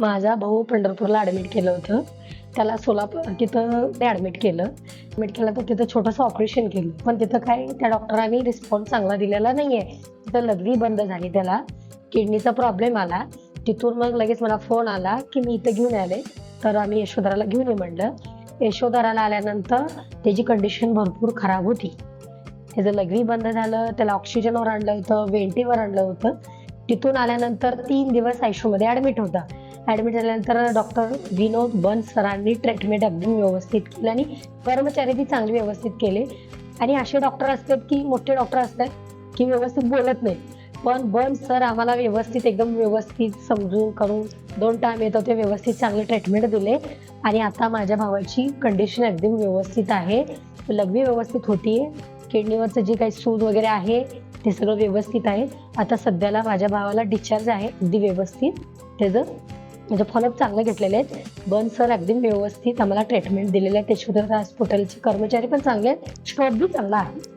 माझा भाऊ पंढरपूरला ॲडमिट केलं होतं. त्याला सोलापूर तिथं ॲडमिट केलं. ॲडमिट केलं तर तिथं छोटंसं ऑपरेशन केलं. पण तिथं काय त्या डॉक्टरांनी रिस्पॉन्स चांगला दिलेला नाही आहे तिथं लघवी बंद झाली त्याला. किडनीचा प्रॉब्लेम आला. तिथून मग लगेच मला फोन आला की मी इथं घेऊन आले. तर आम्ही यशोधराला घेऊन ये म्हणलं. यशोधराला आल्यानंतर त्याची कंडिशन भरपूर खराब होती. त्याचं लघवी बंद झालं. त्याला ऑक्सिजनवर आणलं होतं वेंटीवर आणलं होतं. तिथून आल्यानंतर तीन दिवस आयशूमध्ये ॲडमिट होता. ॲडमिट झाल्यानंतर डॉक्टर विनोद बन सरांनी ट्रीटमेंट अगदी व्यवस्थित केली आणि कर्मचारी बी चांगले व्यवस्थित केले. आणि असे डॉक्टर असतात की मोठे डॉक्टर असतात की व्यवस्थित बोलत नाही पण बन सर आम्हाला व्यवस्थित एकदम व्यवस्थित समजून करून दोन टाइम येतो ते व्यवस्थित चांगले ट्रीटमेंट दिले. आणि आता माझ्या भावाची कंडिशन एकदम व्यवस्थित आहे. लघवी व्यवस्थित होतीये. किडनीवरचं जे काही सूज वगैरे आहे ते सगळं व्यवस्थित आहे. आता सध्याला माझ्या भावाला डिस्चार्ज आहे अगदी व्यवस्थित. त्याचं म्हणजे फॉलोअप चांगले घेतलेले आहेत. बन सर अगदी व्यवस्थित आम्हाला ट्रीटमेंट दिलेले आहे त्याच्यावर हॉस्पिटलचे कर्मचारी पण चांगले आहेत. स्टॉप बी चांगला आहे.